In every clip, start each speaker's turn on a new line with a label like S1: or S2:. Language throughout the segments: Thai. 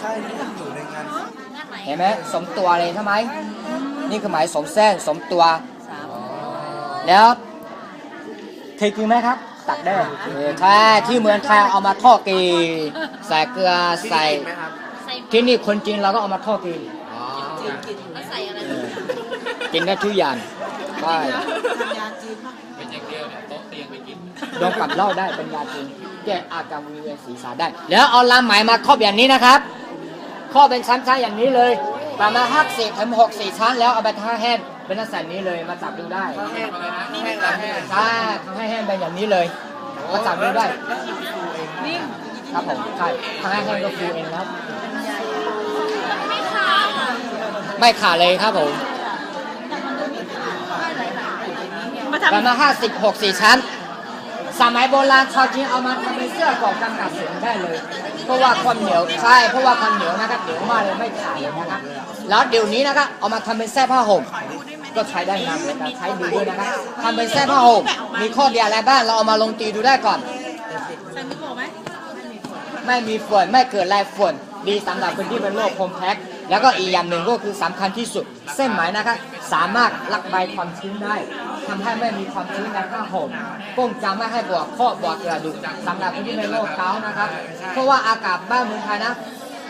S1: ใช่ที่อยู่ในงาน
S2: เห็นไหมสมตัวเลยใช่ไหมนี่คือหมายสมเส้นสมตัว แล้วเคยกินไหมครับ ตักได้เออถ้าที่เมืองไทยเอามาทอดกีใส่เกลือใส่
S1: ไหมครับ
S2: ที่นี่คนจีนเราก็เอามาทอดกี
S1: อ๋อ
S3: ใส่อะไร
S2: เออกินได้ทุกอย่างใช่
S4: เป็นอย่างเดียวเนี่ยโต๊ะเตียงไปกิน
S2: ดองกับเหล้าได้เป็นยาจีนแก้อาการวิงเวียนศีรษะได้ แล้วเอาลำไหมมาครอบอย่างนี้นะครับ ครอบเป็นชั้นๆอย่างนี้เลยประมาณห้าสิบถึงหกสี่ชั้นแล้วเอาไปท่าแห้งเป็นลักษณะนี้เลยมาจับดูได้
S1: แห้งแห้งละแห้ง
S2: ใช่ทำให้แห้งเป็นอย่างนี้เลยมาจับดูได้
S3: นิ่ม
S2: ครับผมใช่ทำให้แห้งก็ฟูเองครับ
S3: ไม่ขาดอะ
S2: ไม่ขาดเลยครับผม
S3: มา
S2: ประ
S3: ทำ
S2: มาณห้าสิบหกสี่ชั้น สมัยโบราณชาวจีนเอามาทำเป็นเสื้อเกราะกันกัดเสียงได้เลย เพราะว่าความเหนียวใช่เพราะว่าความเหนียวนะครับเหนียวมากเลยไม่ขาดเลยนะครับแล้วเดี๋ยวนี้นะครับเอามาทำเป็นเสื้อผ้าห่มก็ใช้ได้งามเลยนะใช้ดีด้วยนะครับทำเป็นเสื้อผ้าห่มมีข้อดีอะไรบ้างเราเอามาลงตีดูได้ก่อน
S3: ใส่ไม่โกไหม
S2: ไม่มีฝุ่นไม่เกิดลายฝุ่นดีสำหรับคนที่เป็นโรคคอมแพ็ก แล้วก็อีกอย่างหนึ่งก็คือสำคัญที่สุด เส้นไหมนะครับสามารถลักใบความชื้นได้ทำให้ไม่มีความชื้นในผ้าห่มป้องกันไม่ให้บวกข้อบวกกระดูกสำหรับคนที่เป็นโรคเกาต์นะครับ เพราะว่าอากาศบ้านเมืองไทยนะ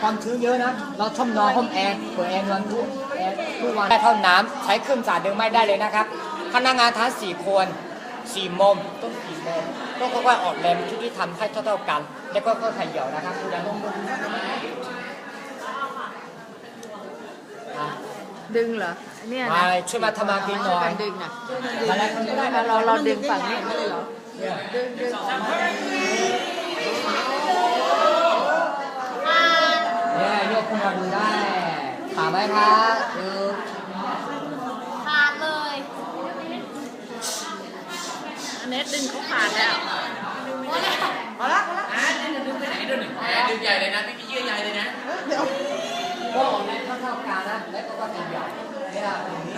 S2: ความชื้นเยอะนะ เราชอบนอนห้องแอร์เปิดแอร์นอนทุกแอร์ทุกวันได้เท่าน้ำใช้เครื่องจ่ายเดิมไม่ได้เลยนะครับ พนักงานทั้งสี่คนสี่โมงต้องกี่โมงต้องค่อยๆออกแรงทุกที่ทำให้เท่าๆกัน แล้วก็ค่อยๆเหี่ยวนะครับอย่าลงมืออ่
S3: ดึงเหรอเนี่ย
S2: มา
S3: นะ
S2: ช่วยมาทำมากินหน่อย
S3: การดึงอะ
S2: มาแล้วคนก็ได้
S3: เราเราดึงฝั่งนี้ไม่ได้เหรอ
S2: เนี่ย
S3: ดึงดึงออกมา
S2: เนี่ยยกขึ้นมาดูได้ขาไหมครับดู
S3: ขาดเลยอันนี้ดึงเขาขาดแล้ว
S4: ดึงใหญ่เลยนะไม่มีเยื่อใยเลยนะ
S2: ก็ออกแรงเท่าๆกันนะแล้วก็ก็ตีใหญ่เนี่ย Hộp cà nè, 个